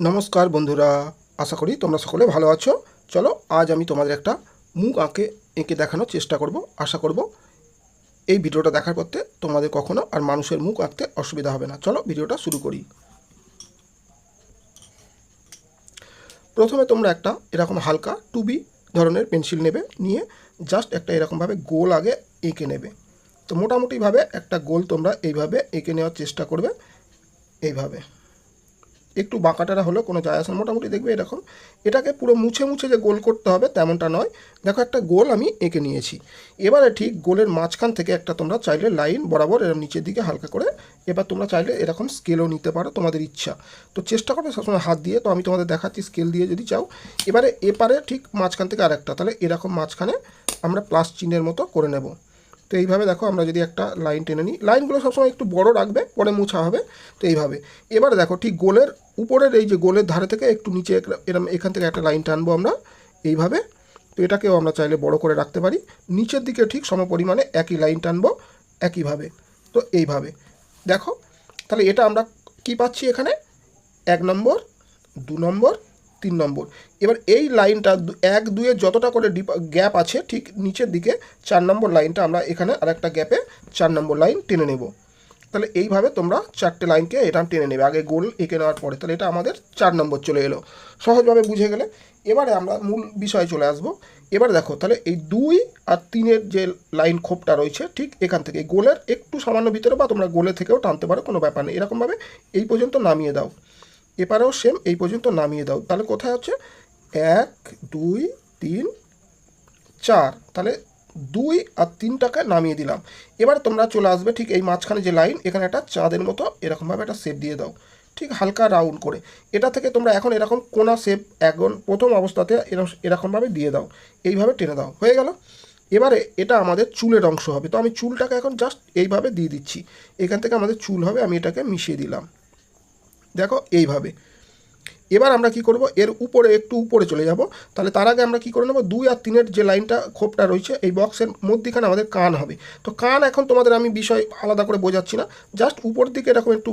নমস্কার বন্ধুরা, আশা করি তোমরা সকলে ভালো আছো। চলো, আজ আমি তোমাদের একটা মুখ আঁকে, এঁকে দেখানোর চেষ্টা করব, আশা করব এই ভিডিওটা দেখার পরতে তোমাদের কখনো আর মানুষের মুখ আঁকতে অসুবিধা হবে না। চলো, ভিডিওটা শুরু করি। প্রথমে তোমরা একটা এরকম হালকা টুবি ধরনের পেন্সিল নেবে, নিয়ে জাস্ট একটা এরকমভাবে গোল আগে এঁকে নেবে। তো মোটামুটিভাবে একটা গোল তোমরা এইভাবে এঁকে নেওয়ার চেষ্টা করবে, এইভাবে। একটু বাঁকাটারা হলেও কোনো যায় আসে মোটামুটি দেখবে এরকম। এটাকে পুরো মুছে মুছে যে গোল করতে হবে তেমনটা নয়। দেখো একটা গোল আমি এঁকে নিয়েছি। এবারে ঠিক গোলের মাঝখান থেকে একটা তোমরা চাইলে লাইন বরাবর এরকম নিচের দিকে হালকা করে, এবার তোমরা চাইলে এরকম স্কেলও নিতে পারো তোমাদের ইচ্ছা। তো চেষ্টা করবে সবসময় হাত দিয়ে। তো আমি তোমাদের দেখাচ্ছি স্কেল দিয়ে যদি চাও। এবারে এপারে ঠিক মাঝখান থেকে আরেকটা। তাহলে এরকম মাঝখানে আমরা প্লাস চিহ্নের মতো করে নেব। তো এইভাবে দেখো আমরা যদি একটা লাইন টেনে নিই লাইনগুলো সবসময় একটু বড় রাখবে, পরে মোছা হবে, তো এইভাবে। এবার দেখো ঠিক গোলের উপরের এই যে গোলের ধারে থেকে একটু নিচে এরম এখান থেকে একটা লাইন টানবো আমরা, এইভাবে। তো এটাকেও আমরা চাইলে বড় করে রাখতে পারি। নিচের দিকে ঠিক সমপরিমাণে একই লাইন টানবো, একইভাবে। তো এইভাবে। দেখো, তাহলে এটা আমরা কি পাচ্ছি এখানে? এক নম্বর, দু নম্বর তিন নম্বর। এবার এই লাইনটা এক, দুয়ে যতটা করে গ্যাপ আছে, ঠিক নিচের দিকে চার নম্বর লাইনটা আমরা এখানে আরেকটা গ্যাপে চার নম্বর লাইন টেনে নেব। তাহলে এইভাবে তোমরা চারটে লাইনকে এটা টেনে নেবে। আগে গোল এঁকে নেওয়ার পরে তাহলে এটা আমাদের চার নম্বর চলে এলো। সহজভাবে বুঝে গেলে এবারে আমরা মূল বিষয়ে চলে আসব। এবার দেখো, তাহলে এই দুই আর তিনের যে লাইন খোপটা রয়েছে, ঠিক এখান থেকে গোলের একটু সামান্য ভিতরে বা তোমরা গোলে থেকেও টানতে পারো, কোনো ব্যাপার নেই। এরকমভাবে এই পর্যন্ত নামিয়ে দাও। এপারেও সেম এই পর্যন্ত নামিয়ে দাও। তাহলে কোথায় হচ্ছে এক, দুই, তিন, চার। তাহলে দুই আর তিনটাকে নামিয়ে দিলাম। এবার তোমরা চলে আসবে ঠিক এই মাঝখানে যে লাইন এখানে একটা চাঁদের মতো এরকমভাবে একটা শেপ দিয়ে দাও। ঠিক হালকা রাউন্ড করে। এটা থেকে তোমরা এখন এরকম কোনা শেপ এখন প্রথম অবস্থাতে এরকম এরকমভাবে দিয়ে দাও। এইভাবে টেনে দাও। হয়ে গেল? এবারে এটা আমাদের চুলের অংশ হবে। তো আমি চুলটাকে এখন জাস্ট এইভাবে দিয়ে দিচ্ছি। এখান থেকে আমাদের চুল হবে, আমি এটাকে মিশিয়ে দিলাম। দেখো, এইভাবে। এবার আমরা কি করব? এর উপরে, একটু উপরে চলে যাব। তাহলে তার আগে আমরা কি করে নেব? দুই আর তিনের যে লাইনটা, খোপটা রয়েছে, এই বক্সের মধ্যেখানে আমাদের কান হবে। তো কান এখন তোমাদের আমি বিষয় আলাদা করে বোঝাচ্ছি না। জাস্ট উপর দিকে এরকম একটু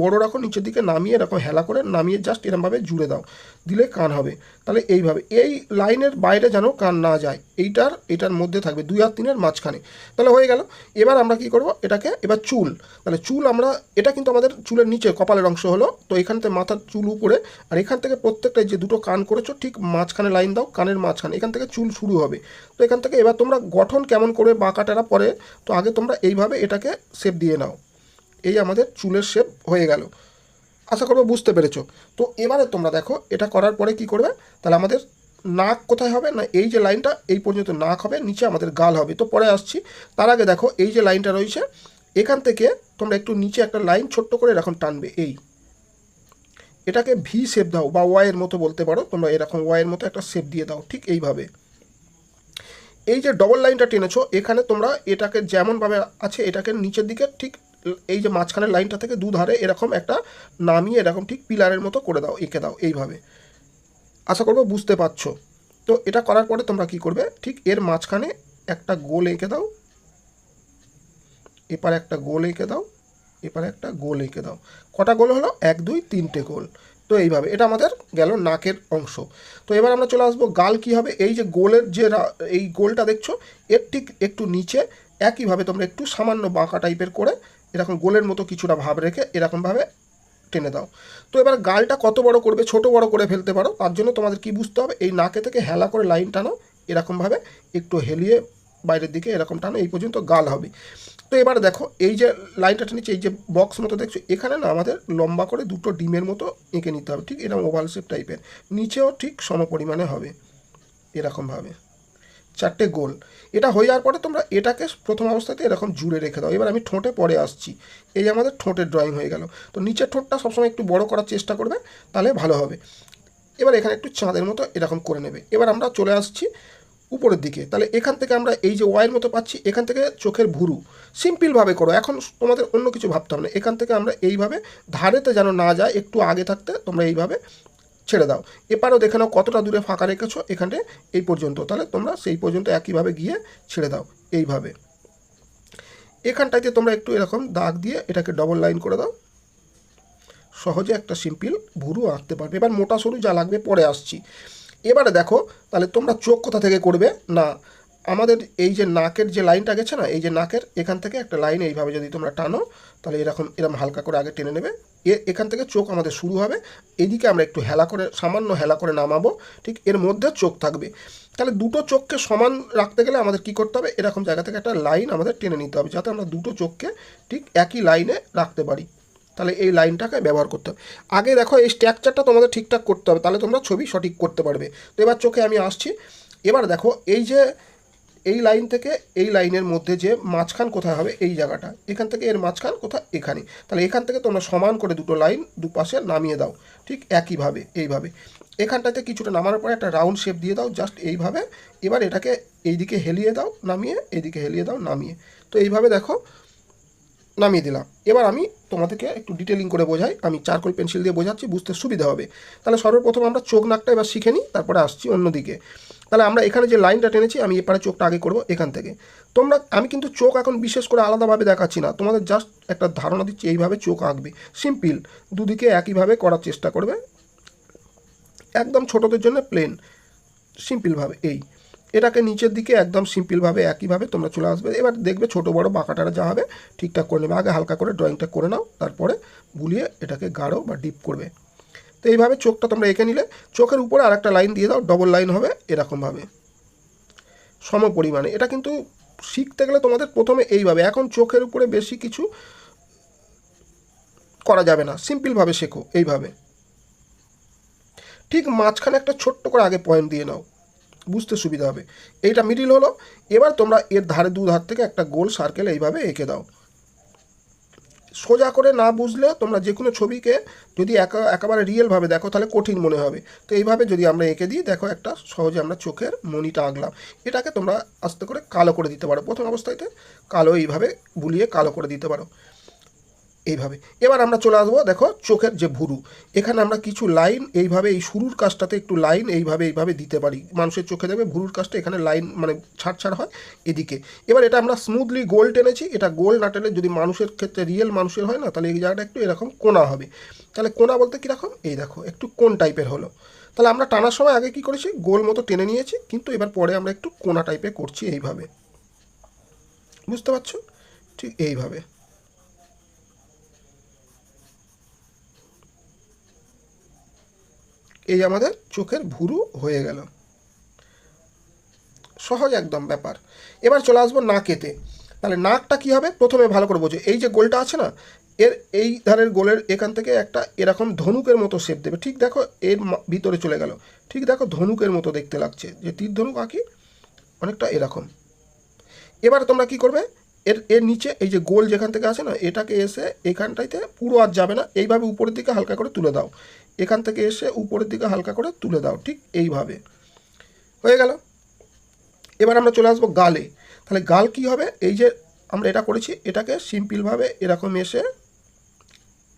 বড় রাখো, নিচের দিকে নামিয়ে এরকম হেলা করে নামিয়ে জাস্ট এরমভাবে জুড়ে দাও। দিলে কান হবে। তাহলে এইভাবে। এই লাইনের বাইরে যেন কান না যায়, এইটার, এটার মধ্যে থাকবে দুই আর তিনের মাঝখানে। তাহলে হয়ে গেল। এবার আমরা কি করব? এটাকে এবার চুল। তাহলে চুল আমরা, এটা কিন্তু আমাদের চুলের নিচে কপালের অংশ হলো, তো এখান থেকে মাথার চুল উপরে, আর এখান থেকে প্রত্যেকটা যে দুটো কান করেছ, ঠিক মাঝখানে লাইন দাও, কানের মাঝখানে। এখান থেকে চুল শুরু হবে। তো এখান থেকে এবার তোমরা গঠন কেমন করে বাঁকাটারা পরে, তো আগে তোমরা এইভাবে এটাকে সেপ দিয়ে নাও। এই আমাদের চুলের শেপ হয়ে গেল। আশা করব বুঝতে পেরেছ। তো এবারে তোমরা দেখো, এটা করার পরে কি করবে? তাহলে আমাদের নাক কোথায় হবে? না, এই যে লাইনটা, এই পর্যন্ত নাক হবে, নিচে আমাদের গাল হবে। তো পরে আসছি। তার আগে দেখো, এই যে লাইনটা রয়েছে, এখান থেকে তোমরা একটু নিচে একটা লাইন ছোট্ট করে এরকম টানবে, এই। এটাকে ভি শেপ দাও, বা ওয়াইয়ের মতো বলতে পারো, তোমরা এরকম ওয়াইয়ের মতো একটা শেপ দিয়ে দাও, ঠিক এইভাবে। এই যে ডবল লাইনটা টেনেছো, এখানে তোমরা এটাকে যেমনভাবে আছে, এটাকে নিচের দিকে ঠিক এই যে মাঝখানের লাইনটা থেকে দুধারে এরকম একটা নামিয়ে এরকম ঠিক পিলারের মতো করে দাও, এঁকে দাও এইভাবে। আশা করব বুঝতে পারছ। তো এটা করার পরে তোমরা কি করবে? ঠিক এর মাঝখানে একটা গোল এঁকে দাও। এপারে একটা গোল এঁকে দাও। এপারে একটা গোল এঁকে দাও। কটা গোল হলো? এক, দুই, তিনটে গোল। তো এইভাবে, এটা আমাদের গেল নাকের অংশ। তো এবার আমরা চলে আসব, গাল কি হবে? এই যে গোলের যে এই গোলটা দেখছ, এর ঠিক একটু নিচে, একইভাবে তোমরা একটু সামান্য বাঁকা টাইপের করে এরকম গোলের মতো কিছুটা ভাব রেখে এরকমভাবে টেনে দাও। তো এবার গালটা কত বড় করবে, ছোট বড় করে ফেলতে পারো, তার জন্য তোমাদের কি বুঝতে হবে, এই নাকে থেকে হেলা করে লাইন টানো, এরকমভাবে একটু হেলিয়ে বাইরের দিকে এরকম টানো, এই পর্যন্ত গাল হবে। তো এবার দেখো, এই যে লাইনটা টেনেছি এই যে বক্স মতো দেখছ, এখানে না আমাদের লম্বা করে দুটো ডিমের মতো এঁকে নিতে হবে, ঠিক এরকম ওভাল শেপ টাইপের নিচেও ঠিক সমপরিমাণে হবে, এরকমভাবে। চারটে গোল। এটা হয়ে যাওয়ার পরে তোমরা এটাকে প্রথম অবস্থাতে এরকম জুড়ে রেখে দাও। এবার আমি ঠোঁটে পরে আসছি। এই আমাদের ঠোঁটের ড্রয়িং হয়ে গেল। তো নিচের ঠোঁটটা সবসময় একটু বড় করার চেষ্টা করবে, তাহলে ভালো হবে। এবার এখানে একটু চাঁদের মতো এরকম করে নেবে। এবার আমরা চলে আসছি উপরের দিকে। তাহলে এখান থেকে আমরা এই যে ওয়াইয়ের মতো পাচ্ছি, এখান থেকে চোখের ভুরু। সিম্পলভাবে করো। এখন তোমাদের অন্য কিছু ভাবতে হবে না। এখান থেকে আমরা এইভাবে ধারেতে যেন না যায়, একটু আগে থাকতে তোমরা এইভাবে ছেড়ে দাও। এপারেও দেখে নাও কতটা দূরে ফাঁকা রেখেছো এখানে, এই পর্যন্ত। তাহলে তোমরা সেই পর্যন্ত একইভাবে গিয়ে ছেড়ে দাও, এইভাবে। এখানটাতে তোমরা একটু এরকম দাগ দিয়ে এটাকে ডবল লাইন করে দাও। সহজে একটা সিম্পল ভুরু আঁকতে পারবে। এবার মোটা সরু যা লাগবে পরে আসছি। এবারে দেখো, তাহলে তোমরা চোখ কোথা থেকে করবে? না, আমাদের এই যে নাকের যে লাইনটা গেছে না, এই যে নাকের এখান থেকে একটা লাইন এইভাবে যদি তোমরা টানো, তাহলে এরকম এরকম হালকা করে আগে টেনে নেবে। এখান থেকে চোখ আমাদের শুরু হবে। এদিকে আমরা একটু হেলা করে, সামান্য হেলা করে নামাবো। ঠিক এর মধ্যে চোখ থাকবে। তাহলে দুটো চোখকে সমান রাখতে গেলে আমাদের কি করতে হবে? এরকম জায়গা থেকে একটা লাইন আমাদের টেনে নিতে হবে, যাতে আমরা দুটো চোখকে ঠিক একই লাইনে রাখতে পারি। তাহলে এই লাইনটাকে ব্যবহার করতে হবে। আগে দেখো এই স্ট্রাকচারটা তোমাদের ঠিকঠাক করতে হবে, তাহলে তোমরা ছবি সঠিক করতে পারবে। তো এবার চোখে আমি আসছি। এবার দেখো এই যে এই লাইন থেকে এই লাইনের মধ্যে যে মাঝখান কোথায় হবে এই জায়গাটা, এখান থেকে এর মাঝখান কোথায় এখানে। তাহলে এখান থেকে তোমরা সমান করে দুটো লাইন দুপাশে নামিয়ে দাও, ঠিক একইভাবে, এইভাবে। এখানটাতে কিছুটা নামানোর পরে একটা রাউন্ড শেপ দিয়ে দাও, জাস্ট এইভাবে। এবার এটাকে এইদিকে হেলিয়ে দাও, নামিয়ে এইদিকে হেলিয়ে দাও, নামিয়ে। তো এইভাবে দেখো, নামিয়ে দিলাম। এবার আমি তোমাদেরকে একটু ডিটেলিং করে বোঝাই। আমি চারকোল পেন্সিল দিয়ে বোঝাচ্ছি, বুঝতে সুবিধা হবে। তাহলে সর্বপ্রথম আমরা চোখ নাকটা এবার শিখে নিই, তারপরে আসছি অন্যদিকে। তাহলে আমরা এখানে যে লাইনটা টেনেছি, আমি এপারে চোখটা আগে করব, এখান থেকে। তোমরা, আমি কিন্তু চোখ এখন বিশেষ করে আলাদাভাবে দেখাচ্ছি না। তোমাদের জাস্ট একটা ধারণা দিচ্ছি, এইভাবে চোখ আঁকবে। সিম্পল দুদিকে একইভাবে করার চেষ্টা করবে। একদম ছোটদের জন্য প্লেন সিম্পলভাবে এই। এটাকে নিচের দিকে একদম সিম্পলভাবে একইভাবে তোমরা চলে আসবে। এবার দেখবে ছোট, বড় বাঁকাটারা যা হবে, ঠিকঠাক করে নেবে। আগে হালকা করে ড্রয়িংটা করে নাও, তারপরে গুলিয়ে এটাকে গাঢ় বা ডিপ করবে। তো এইভাবে চোখটা তোমরা এঁকে নিলে চোখের উপরে আর একটা লাইন দিয়ে দাও ডবল লাইন হবে এরকমভাবে। সম পরিমাণে। এটা কিন্তু শিখতে গেলে তোমাদের প্রথমে এইভাবে। এখন চোখের উপরে বেশি কিছু করা যাবে না। সিম্পলভাবে শেখো এইভাবে। ঠিক মাঝখানে একটা ছোট্ট করে আগে পয়েন্ট দিয়ে নাও। বুঝতে সুবিধা হবে। এইটা মিডিল হলো। এবার তোমরা এর ধারে দু ধার থেকে একটা গোল সার্কেল এইভাবে এঁকে দাও। সোজা করে না বুঝলে তোমরা যে কোনো ছবিকে যদি একা, একেবারে রিয়েলভাবে দেখো, তাহলে কঠিন মনে হবে। তো এইভাবে যদি আমরা এঁকে দিই, দেখো একটা সহজে আমরা চোখের মনিটা আঁকলাম। এটাকে তোমরা আস্তে করে কালো করে দিতে পারো। প্রথম অবস্থাতে কালো এইভাবে বুলিয়ে কালো করে দিতে পারো। এইভাবে। এবার আমরা চলে আসব, দেখো, চোখের যে ভুরু। এখানে আমরা কিছু লাইন এইভাবে, এই শুরুর কাজটাতে একটু লাইন এইভাবে এইভাবে দিতে পারি। মানুষের চোখে দেখবে ভুরুর কাজটা এখানে লাইন মানে ছাড় ছাড় হয় এদিকে। এবার এটা আমরা স্মুথলি গোল টেনেছি। এটা গোল না টেনে যদি মানুষের ক্ষেত্রে রিয়েল মানুষের হয় না, তাহলে এই জায়গাটা একটু এরকম কোনা হবে। তাহলে কোনা বলতে কীরকম? এই দেখো, একটু কোন টাইপের হলো। তাহলে আমরা টানার সময় আগে কি করেছি? গোল মতো টেনে নিয়েছি, কিন্তু এবার পরে আমরা একটু কোনা টাইপে করছি এইভাবে। বুঝতে পারছ? ঠিক এইভাবে। এই আমাদের চোখের ভুরু হয়ে গেল। সহজ একদম ব্যাপার। এবার চলে আসব নাকেতে। তাহলে নাকটা কী হবে? প্রথমে ভালো করে বোঝো। এই যে গোলটা আছে না, এর এই ধারের গোলের এখান থেকে একটা এরকম ধনুকের মতো শেপ দেবে। ঠিক দেখো, এর ভিতরে চলে গেল। ঠিক দেখো, ধনুকের মতো দেখতে লাগছে। যে তীর ধনুক আঁকি, অনেকটা এরকম। এবার তোমরা কি করবে? এর এর নিচে এই যে গোল যেখান থেকে আছে না, এটাকে এসে এখানটাইতে পুরো আর যাবে না। এইভাবে উপরের দিকে হালকা করে তুলে দাও। এখান থেকে এসে উপরের দিকে হালকা করে তুলে দাও, ঠিক এইভাবে। হয়ে গেল। এবার আমরা চলে আসব গালে। তাহলে গাল কি হবে? এই যে আমরা এটা করেছি, এটাকে সিম্পলভাবে এরকম এসে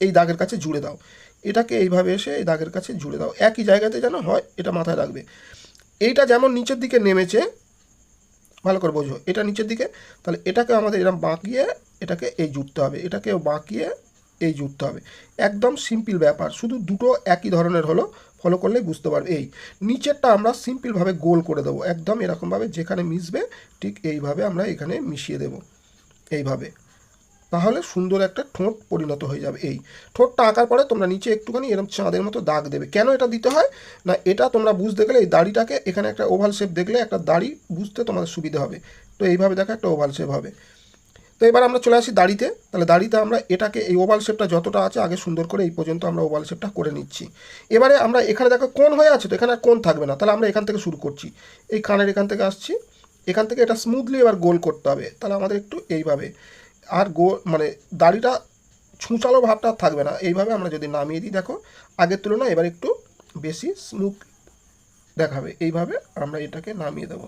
এই দাগের কাছে জুড়ে দাও। এটাকে এইভাবে এসে এই দাগের কাছে জুড়ে দাও। একই জায়গাতে যেন হয়, এটা মাথায় রাখবে। এইটা যেমন নিচের দিকে নেমেছে, ভালো করে বোঝো, এটা নিচের দিকে, তাহলে এটাকে আমাদের এরকম বাঁকিয়ে এটাকে এই জুড়তে হবে। এটাকেও বাঁকিয়ে এই জুড়তে হবে। একদম সিম্পল ব্যাপার। শুধু দুটো একই ধরনের হলো ফলো করলেই বুঝতে পারবে। এই, নিচেরটা আমরা সিম্পলভাবে গোল করে দেবো। একদম এরকমভাবে যেখানে মিশবে, ঠিক এইভাবে আমরা এখানে মিশিয়ে দেব। এইভাবে। তাহলে সুন্দর একটা ঠোঁট পরিণত হয়ে যাবে। এই, ঠোঁটটা আঁকার পরে তোমরা নিচে একটুখানি এরকম চাঁদের মতো দাগ দেবে। কেন এটা দিতে হয়? না, এটা তোমরা বুঝতে গেলে এই দাড়িটাকে এখানে একটা ওভাল শেপ দেখলে একটা দাড়ি বুঝতে তোমাদের সুবিধা হবে। তো এইভাবে দেখো একটা ওভাল শেপ হবে। তো এবার আমরা চলে আসি দাড়িতে। তাহলে দাড়িতে আমরা এটাকে, এই ওভাল শেপটা যতটা আছে আগে সুন্দর করে এই পর্যন্ত আমরা ওভাল শেপটা করে নিচ্ছি। এবারে আমরা এখানে দেখো কোন হয়ে আছে তো, এখানে আর কোন থাকবে না। তাহলে আমরা এখান থেকে শুরু করছি। এই কানের এখান থেকে আসছি। এখান থেকে এটা স্মুথলি এবার গোল করতে হবে। তাহলে আমাদের একটু এইভাবে। আর গোল মানে দাড়িটা ছুঁচালো ভাবটা থাকবে না। এইভাবে আমরা যদি নামিয়ে দিই, দেখো, আগের তুলনায় এবার একটু বেশি স্মুথ দেখাবে। এইভাবে আমরা এটাকে নামিয়ে দেবো।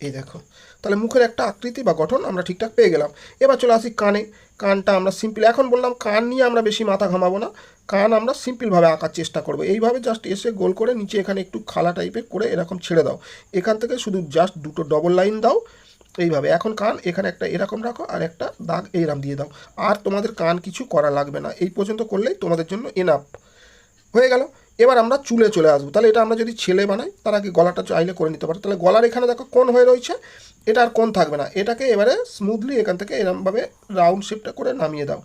এই দেখো। তাহলে মুখের একটা আকৃতি বা গঠন আমরা ঠিকঠাক পেয়ে গেলাম। এবার চলে আসি কানে। কানটা আমরা সিম্পল এখন বললাম কান নিয়ে আমরা বেশি মাথা ঘামাবো না। কান আমরা সিম্পলভাবে আঁকার চেষ্টা করব। এইভাবে জাস্ট এসে গোল করে নিচে এখানে একটু খালা টাইপের করে এরকম ছেড়ে দাও। এখান থেকে শুধু জাস্ট দুটো ডবল লাইন দাও। এইভাবে। এখন কান এখানে একটা এরকম রাখো আর একটা দাগ এইরকম দিয়ে দাও। আর তোমাদের কান কিছু করা লাগবে না। এই পর্যন্ত করলেই তোমাদের জন্য এনাফ হয়ে গেল। এবার আমরা চুলে চলে আসব। তাহলে এটা আমরা যদি ছেলে বানাই, তার আগে গলাটা চাইলে করে নিতে পারে। তাহলে গলার এখানে দেখো কোন হয়ে রয়েছে, এটা আর কোন থাকবে না। এটাকে এবারে স্মুথলি এখান থেকে এরমভাবে রাউন্ড শেপটা করে নামিয়ে দাও।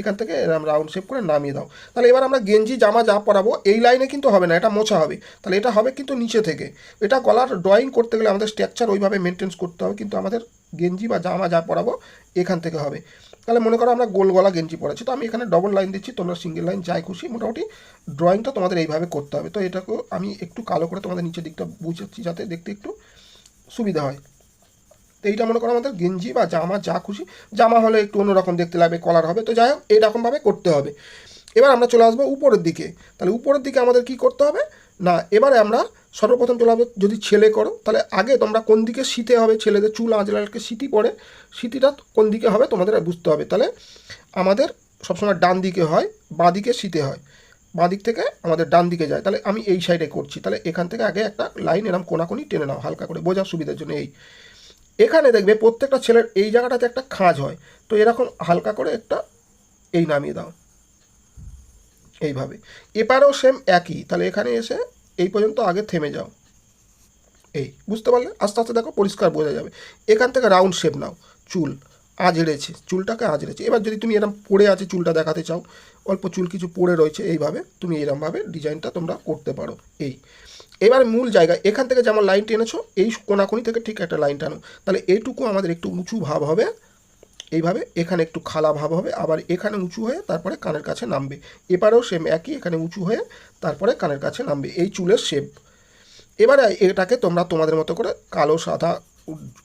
এখান থেকে এরম রাউন্ড শেপ করে নামিয়ে দাও। তাহলে এবার আমরা গেঞ্জি, জামা যা পরাবো, এই লাইনে কিন্তু হবে না, এটা মোছা হবে। তাহলে এটা হবে কিন্তু নিচে থেকে। এটা গলার ড্রয়িং করতে গেলে আমাদের স্ট্রাকচার ওইভাবে মেনটেন্স করতে হবে, কিন্তু আমাদের গেঞ্জি বা জামা যা পরাবো, এখান থেকে হবে। তাহলে মনে করো আমরা গোল গলা গেঞ্জি পরেছি, তো আমি এখানে ডবল লাইন দিচ্ছি, তোমরা সিঙ্গেল লাইন যাই খুশি, মোটামুটি ড্রয়িংটা তোমাদের এইভাবে করতে হবে। তো এটাকেও আমি একটু কালো করে তোমাদের নিচের দিকটা বুঝাচ্ছি, যাতে দেখতে একটু সুবিধা হয়। তো এইটা মনে করো আমাদের গেঞ্জি বা জামা, যা খুশি। জামা হলে একটু অন্যরকম দেখতে লাগবে কলার হবে। তো যাই হোক এইরকমভাবে করতে হবে। এবার আমরা চলে আসব উপরের দিকে। তাহলে উপরের দিকে আমাদের কি করতে হবে? না, এবারে আমরা সর্বপ্রথম চলে আসব যদি ছেলে করো, তাহলে আগে তোমরা কোন দিকে শীতে হবে? ছেলেদের চুল আঁচলালকে সিটি পড়ে সিটিটা কোন দিকে হবে তোমাদের বুঝতে হবে। তাহলে আমাদের সবসময় ডান দিকে হয়, বাঁ দিকে শীতে হয়। বাঁ দিক থেকে আমাদের ডান দিকে যায়। তাহলে আমি এই সাইডে করছি। তাহলে এখান থেকে আগে একটা লাইন এরম কোনাকুনি টেনে নাও, হালকা করে। বোঝার সুবিধার জন্য এই। এখানে দেখবে প্রত্যেকটা ছেলের এই জায়গাটাতে একটা খাঁজ হয়। তো এরকম হালকা করে একটা এই নামিয়ে দাও। এইভাবে। এপারেও সেম একই। তাহলে এখানে এসে এই পর্যন্ত আগে থেমে যাও। এই, বুঝতে পারলে? আস্তে আস্তে দেখো পরিষ্কার বোঝা যাবে। এখান থেকে রাউন্ড শেপ নাও। চুল। আজড়েছে, চুলটাকে আজড়েছে। এবার যদি তুমি এরম পড়ে আছে, চুলটা দেখাতে চাও, অল্প চুল কিছু পড়ে রয়েছে, এইভাবে তুমি এরমভাবে ডিজাইনটা তোমরা করতে পারো। এই। এবার মূল জায়গা, এখান থেকে যেমন লাইন টেনেছো, এই কোনাকুনি থেকে ঠিক একটা লাইন টানো। তাহলে এইটুকু আমাদের একটু উঁচু ভাব হবে, এইভাবে এখানে একটু খালা ভাব হবে, আবার এখানে উঁচু হয়ে তারপরে কানের কাছে নামবে। এবারেও সেম একই, এখানে উঁচু হয়ে তারপরে কানের কাছে নামবে। এই চুলের শেপ এবারে এটাকে তোমরা তোমাদের মতো করে কালো, সাদা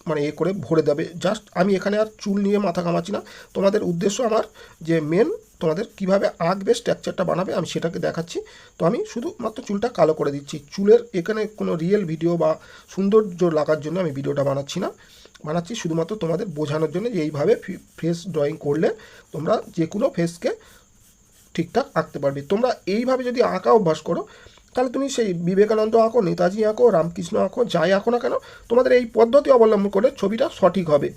মানে এ করে ভরে দেবে। জাস্ট আমি এখানে আর চুল নিয়ে মাথা কামাচ্ছি না। তোমাদের উদ্দেশ্য আমার যে মেন তোমাদের কীভাবে আঁকবে স্ট্রাকচারটা বানাবে, আমি সেটাকে দেখাচ্ছি। তো আমি শুধুমাত্র চুলটা কালো করে দিচ্ছি। চুলের এখানে কোনো রিয়েল ভিডিও বা সৌন্দর্য লাগার জন্য আমি ভিডিওটা বানাচ্ছি না। বানাচ্ছি শুধুমাত্র তোমাদের বোঝানোর জন্য যে এইভাবে ফেস ড্রয়িং করলে তোমরা যে কোনো ফেসকে ঠিকঠাক আঁকতে পারবে। তোমরা এইভাবে যদি আঁকা অভ্যাস করো তাহলে তুমি সেই বিবেকানন্দ আঁকো, নেতাজি আঁকো, রামকৃষ্ণ আঁকো, যাই আঁকো না কেন, তোমাদের এই পদ্ধতি অবলম্বন করে ছবিটা সঠিক হবে।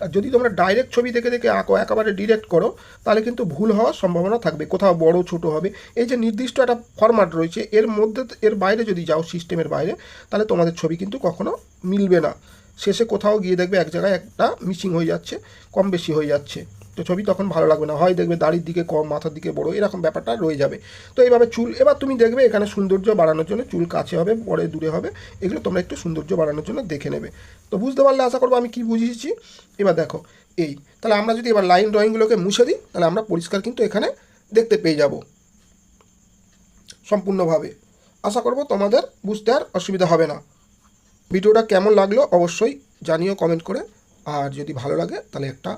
আর যদি তোমরা ডাইরেক্ট ছবি দেখে দেখে আঁকো, একেবারে ডিরেক্ট করো, তাহলে কিন্তু ভুল হওয়ার সম্ভাবনা থাকবে। কোথাও বড়, ছোট হবে। এই যে নির্দিষ্ট একটা ফরম্যাট রয়েছে, এর মধ্যে এর বাইরে যদি যাও সিস্টেমের বাইরে, তাহলে তোমাদের ছবি কিন্তু কখনো মিলবে না। শেষে কোথাও গিয়ে দেখবে এক জায়গায় একটা মিসিং হয়ে যাচ্ছে কম বেশি হয়ে যাচ্ছে। তো ছবি তখন ভালো লাগবে না। হয় দেখবে দাড়ির দিকে কম, মাথার দিকে বড়, এরকম ব্যাপারটা রয়ে যাবে। তো এইভাবে চুল, এবার তুমি দেখবে এখানে সৌন্দর্য বাড়ানোর জন্য চুল কাছে হবে, পরে দূরে হবে, এগুলো তোমরা একটু সৌন্দর্য বাড়ানোর জন্য দেখে নেবে। তো বুঝতে পারলে আশা করব আমি কি বুঝিয়েছি? এবার দেখো, এই, তাহলে আমরা যদি এবার লাইন ড্রয়িংগুলোকে মুছে দিই, তাহলে আমরা পরিষ্কার কিন্তু এখানে দেখতে পেয়ে যাব। সম্পূর্ণভাবে। আশা করব তোমাদের বুঝতে আর অসুবিধা হবে না। ভিডিওটা কেমন লাগল অবশ্যই জানিও কমেন্ট করে। আর যদি ভালো লাগে, তাহলে একটা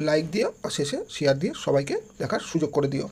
লাইক দিও আর শেষে শেয়ার দিয়ে সবাইকে দেখার সুযোগ করে দিও।